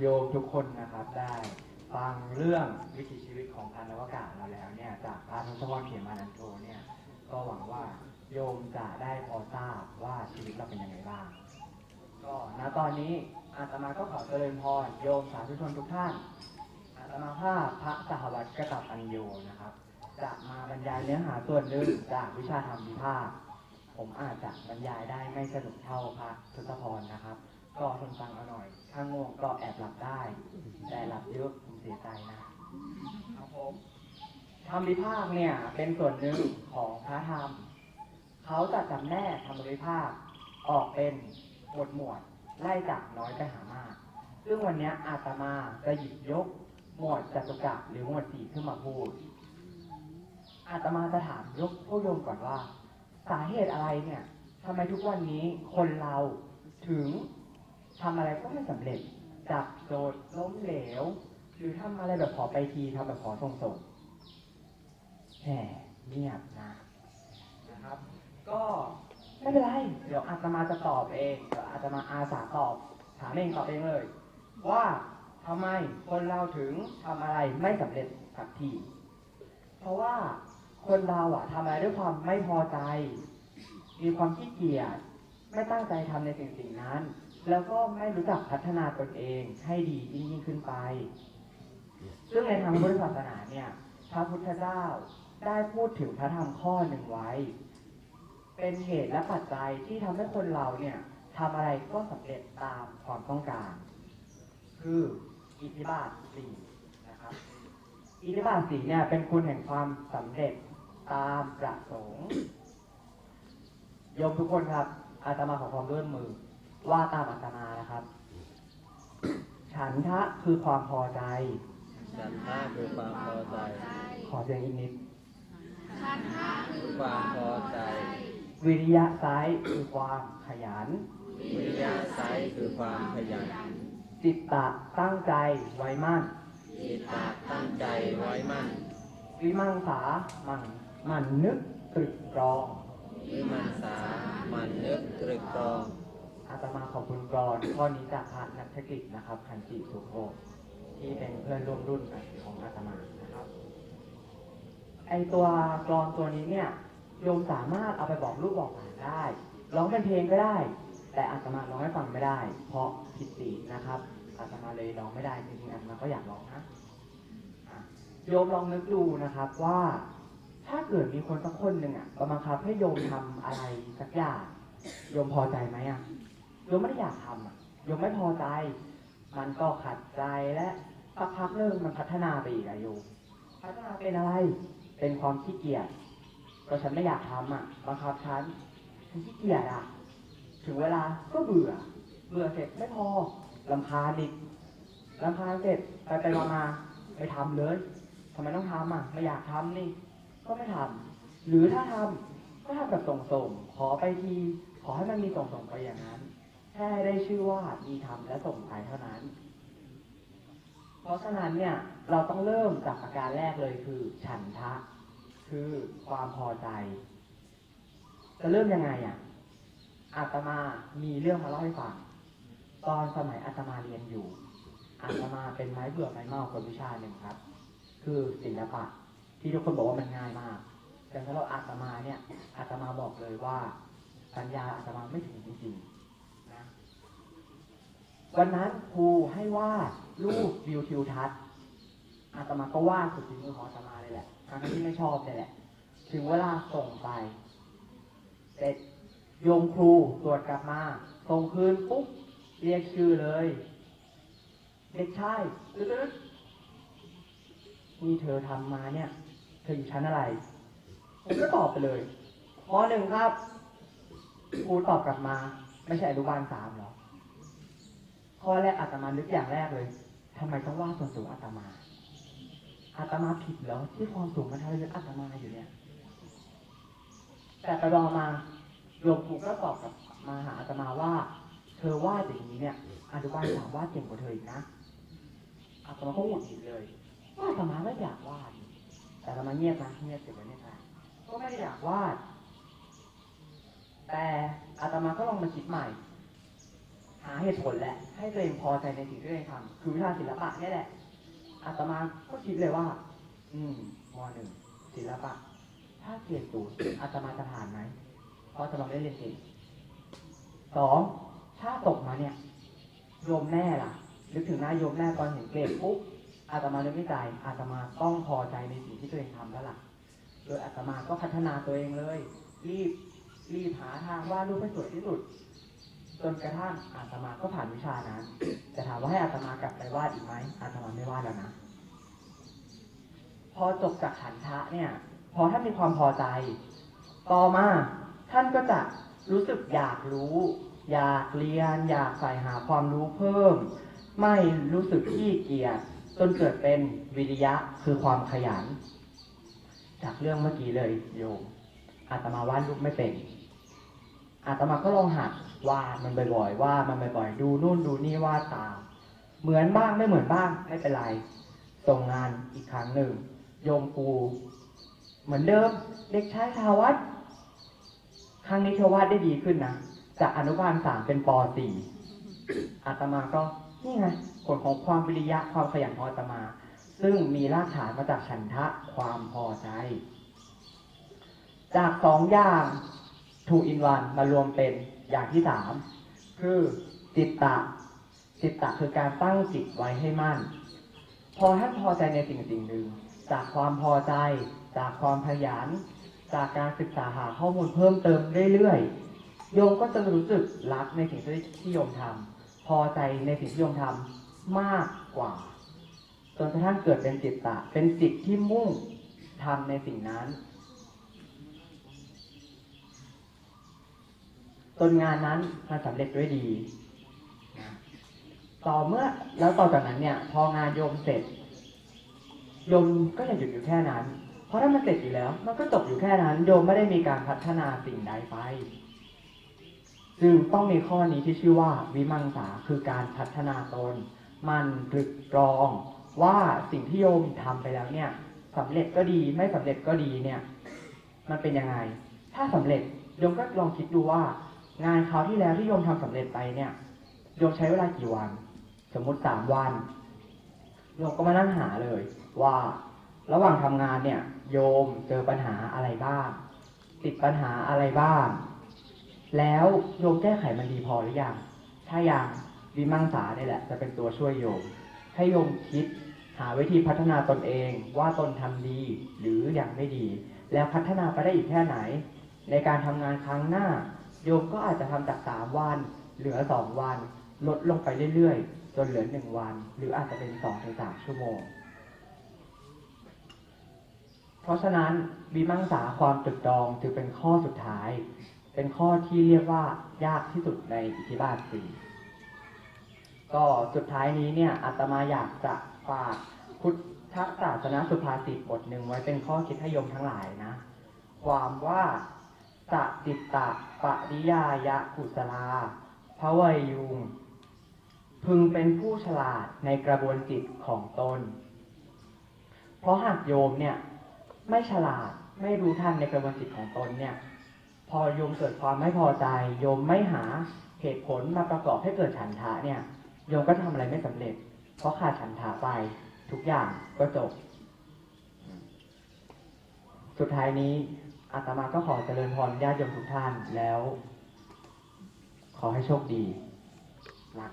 โยมทุกคนนะครับได้ฟังเรื่องวิถีชีวิตของพันธวกาศเราแล้วเนี่ยจากพระทศวรรษเขียนมานันโทเนี่ยก็หวังว่าโยมจะได้พอทราบว่าชีวิตเราเป็นยังไงบ้าง ก็ณตอนนี้อาตมาก็ขอเจริญพรโยมสาธุชนทุกท่านอาตมาภาพพระสหวัตรกตับปัญโยนะครับ จะมาบรรยายเนื้อหาส่วนหนึ่งจากวิชาธรรมวิภาคผมอาจจะบรรยายได้ไม่สนุกเท่าพระทศพรนะครับ ก็ทนฟังเอาหน่อย ถ้าง่วงก็แอบหลับได้ แต่หลับเยอะผมเสียใจนะครับผมธรรมวิภาคเนี่ยเป็นส่วนหนึ่งของพระธรรม เขาจะจำแนกธรรมวิภาคออกเป็นหมวดหมวดไล่จากน้อยไปหามาก ซึ่งวันเนี้ยอาตมาจะหยิบยกหมวดจตุกะหรือหมวดสี่ขึ้นมาพูด อาตมาจะถามยกพวกโยมก่อนว่า สาเหตุอะไรเนี่ยทำไมทุกวันนี้คนเราถึง ทำอะไรก็ไม่สำเร็จ จับโจทย์ล้มเหลว หรือทำอะไรแบบขอไปทีทำแบบขอส่งส่งแหมเงียบนะนะครับ ก็ไม่เป็นไร เดี๋ยวอาตมาจะตอบเองเดี๋ยวอาตมาอาสาตอบ ถามเองตอบเองเลย ว่าทำไมคนเราถึงทำอะไรไม่สำเร็จสักที เพราะว่าคนเราอะทำอะไรด้วยความไม่พอใจ มีความขี้เกียจ ไม่ตั้งใจทำในสิ่งสิ่งนั้น แล้วก็ไม่รู้จักพัฒนาตนเองให้ดียิ่งยิ่งขึ้นไป ซึ่งในทางพุทธศาสนาเนี่ย พระพุทธเจ้าได้พูดถึงพระธรรมข้อหนึ่งไว้ เป็นเหตุและปัจจัยที่ทำให้คนเราเนี่ยทำอะไรก็สำเร็จตามความต้องการ คืออิทธิบาทสี่นะครับ อิทธิบาทสีเนี่ยเป็นคุณแห่งความสำเร็จตามประสงค์ยมทุกคนครับอาตมาขอความร่วมมือ ว่าตามอาตมานะครับ ฉันทะคือความพอใจ ฉันทะคือความพอใจ ขอเสียงอีกนิดความพอใจ วิริยะไซส์คือความขยัน วิริยะไซคือความขยัน จิตตะตั้งใจไว้มั่น จิตตะตั้งใจไว้มั่น วิมังสามันมันนึกตรึกตรองวิมังสามันนึกตรึกตรอง อาตมาขอบคุณกรอนข้อนี้จากพระนักเทคนิคนะครับคันจิสุโภที่เป็นเพื่อนร่วมรุ่นของอาตมานะครับ ไอตัวกรอนตัวนี้เนี่ยโยมสามารถเอาไปบอกลูกบอกหลานได้ ร้องเป็นเพลงก็ได้ แต่อาตมาร้องให้ฟังไม่ได้ เพราะผิดศีลนะครับอาตมาเลยร้องไม่ได้จริงๆอาตมาก็อยากร้องนะโยมลองนึกดูนะครับว่าถ้าเกิดมีคนสักคนหนึ่งอะมาบังคับให้โยมทำอะไรสักอย่างโยมพอใจไหมอะ โยมไม่ได้อยากทำอะโยมไม่พอใจ มันก็ขัดใจและสักพักหนึ่งมันพัฒนาไปอีกอะโยมพัฒนาเป็นอะไร เป็นความขี้เกียจก็ฉันไม่อยากทำอะบังคับฉันฉันขี้เกียจอะ ถึงเวลาก็เบื่อ เบื่อเสร็จไม่พอลำคาญอีกลำคาญเสร็จไปไปมามาไปทำเลยทำไมต้องทำอะไม่อยากทำนี่ ก็ไม่ทำหรือถ้าทำก็ทำแบบส่งๆขอไปทีขอให้มันมีส่งๆไปอย่างนั้น แค่ได้ชื่อว่ามีทำและส่งไปเท่านั้น เพราะฉะนั้นเนี่ยเราต้องเริ่มจากอาการแรกเลยคือ ฉันทะ คือความพอใจ จะเริ่มยังไงอะอาตมามีเรื่องมาเล่าให้ฟังตอนสมัยอาตมาเรียนอยู่อาตมาเป็นไม้เบื่อไม้เมากับวิชาหนึ่งครับ คือศิลปะ ที่ทุกคนบอกว่ามันง่ายมากแต่สำหรับอาตมาเนี่ยอาตมาบอกเลยว่าปัญญาอาตมาไม่ถึงจริงๆ วันนั้นครูให้วาดรูปวิวทิวทัศน์อาตมาก็วาดสุดฝีมือของอาตมาเลยแหละทั้งที่ไม่ชอบเลยแหละ ถึงเวลาส่งไปเสร็จโยมครูตรวจกลับมาส่งคืนปุ๊บเรียกชื่อเลย เด็กชายตึ๊ดๆนี่เธอทำมาเนี่ย เธออยู่ชั้นอะไร ผมก็ตอบไปเลยมหนึ่งครับ ครูตอบกลับมา ไม่ใช่อนุบาลสามหรอ ข้อแรกอาตมานึกอย่างแรกเลยทำไมต้องว่าส่วนสูงอาตมา อาตมาผิดเหรอที่ความสูงมันทำให้เลือกอาตมาอยู่เนี่ย แต่ไปรอมาโยมครูก็ตอบกับมาหาอาตมาว่า เธอวาดอย่างนี้เนี่ยอนุบาลสามวาดเก่งกว่าเธออีกนะอาตมาก็หงุดหงิดเลยว่าอาตมาไม่อยากวาดแต่อาตมาเงียบนะเงียบเสร็จแล้วเนี่ยค่ะก็ไม่ได้อยากวาด แต่อาตมาก็ลองมาคิดใหม่หหาเหตุผลแหละ ให้ตัวเองพอใจในสิ่งที่ตัวเองทำคือวิชาศิลปะเนี่ยแหละอาตมาก็คิดเลยว่า อืมมหนึ่งศิลปะ ถ้าเกรดศูนย์อาตมาจะผ่านไหมเพราะอาตมาไม่ได้เรียนเก่งสองถ้าตกมาเนี่ยโยมแม่ล่ะนึกถึงหน้าโยมแม่ตอนเห็นเกรดปุ๊บอาตมานึกในใจอาตมาต้องพอใจในสิ่งที่ตัวเองทำแล้วล่ะ โดยอาตมาก็พัฒนาตัวเองเลย รีบ รีบหาทางวาดรูปให้สวยที่สุด จนกระทั่งอาตมาก็ผ่านวิชานั้น แต่ถามว่าให้อาตมากลับไปวาดอีกไหมอาตมาไม่วาดแล้วนะพอจบจากฉันทะเนี่ย พอท่านมีความพอใจ ต่อมาท่านก็จะรู้สึกอยากรู้ อยากเรียน อยากใฝ่หาความรู้เพิ่ม ไม่รู้สึกขี้เกียจจนเกิดเป็นวิริยะคือความขยัน จากเรื่องเมื่อกี้เลยโยม อาตมาวาดรูปไม่เป็น อาตมาก็ลองหัดวาดมันบ่อยๆวาดมันบ่อยๆดูนู่นดูนี่วาดตามเหมือนบ้างไม่เหมือนบ้างไม่เป็นไรส่งงานอีกครั้งหนึ่งโยมครูเหมือนเดิมเด็กชายชาวัดครั้งนี้เธอวาดได้ดีขึ้นนะจากอนุบาลสามเป็นปสี่อาตมาก็นี่ไงผลของความวิริยะความขยันของอาตมา ซึ่งมีรากฐานมาจากฉันทะความพอใจ จากสองอย่างทูอินวันมารวมเป็นอย่างที่สามคือจิตตะจิตตะคือการตั้งจิตไว้ให้มั่น พอท่านพอใจในสิ่งสิ่งหนึ่ง จากความพอใจ จากความขยัน จากการศึกษาหาข้อมูลเพิ่มเติมเรื่อยๆโยมก็จะรู้สึกรักในสิ่งที่ที่โยมทำพอใจในสิ่งที่โยมทำมากกว่าจนกระทั่งเกิดเป็นจิตตะเป็นจิตที่มุ่งทำในสิ่งนั้น จนงานนั้นมันสำเร็จด้วยดี ต่อเมื่อแล้วต่อจากนั้นเนี่ย พองานโยมเสร็จโยมก็ย่าหยุดอยู่แค่นั้น เพราะถ้ามันเสร็จอยู่แล้ว มันก็จบอยู่แค่นั้น โยมไม่ได้มีการพัฒนาสิ่งใดไป จึงต้องมีข้อนี้ที่ชื่อว่า วิมังสาคือการพัฒนาตน มันตรึกตรองว่าสิ่งที่โยมทำไปแล้วเนี่ยสำเร็จก็ดีไม่สำเร็จก็ดีเนี่ย มันเป็นยังไง ถ้าสำเร็จโยมก็ลองคิดดูว่า งานคราวที่แล้วที่โยมทำสำเร็จไปเนี่ยโยมใช้เวลากี่วัน สมมุติสามวันโยมก็มานั่งหาเลย ว่าระหว่างทำงานเนี่ย โยมเจอปัญหาอะไรบ้าง ติดปัญหาอะไรบ้าง แล้วโยมแก้ไขมันดีพอหรือยังถ้ายังวิมังสาเนี่ยแหละ จะเป็นตัวช่วยโยม ให้โยมคิดหาวิธีพัฒนาตนเองว่าตนทำดีหรือยังไม่ดี แล้วพัฒนาไปได้อีกแค่ไหน ในการทำงานครั้งหน้า โยมก็อาจจะทำจากสามวัน เหลือสองวัน ลดลงไปเรื่อยๆ จนเหลือหนึ่งวัน หรืออาจจะเป็นสองถึงสามชั่วโมง เพราะฉะนั้นวิมังสาความตรึกตรองจึงเป็นข้อสุดท้าย เป็นข้อที่เรียกว่ายากที่สุดในอิทธิบาทสี่ก็สุดท้ายนี้เนี่ยอาตมาอยากจะฝากพุทธศาสนาสุภาษิตบทหนึ่งไว้เป็นข้อคิดให้โยมทั้งหลายนะ ความว่า สจิตตะปริยายะกุศลาพระวัยยุง พึงเป็นผู้ฉลาดในกระบวนจิตของตน เพราะหากโยมเนี่ย ไม่ฉลาดไม่รู้ทันในกระบวนจิตของตนเนี่ย พอโยมเกิดความไม่พอใจ โยมไม่หาเหตุผลมาประกอบให้เกิดฉันทะเนี่ย โยมก็ทำอะไรไม่สำเร็จ เพราะขาดฉันทะไปทุกอย่างก็จบ สุดท้ายนี้ อาตมาก็ขอเจริญพรญาติโยมทุกท่านแล้ว ขอให้โชคดี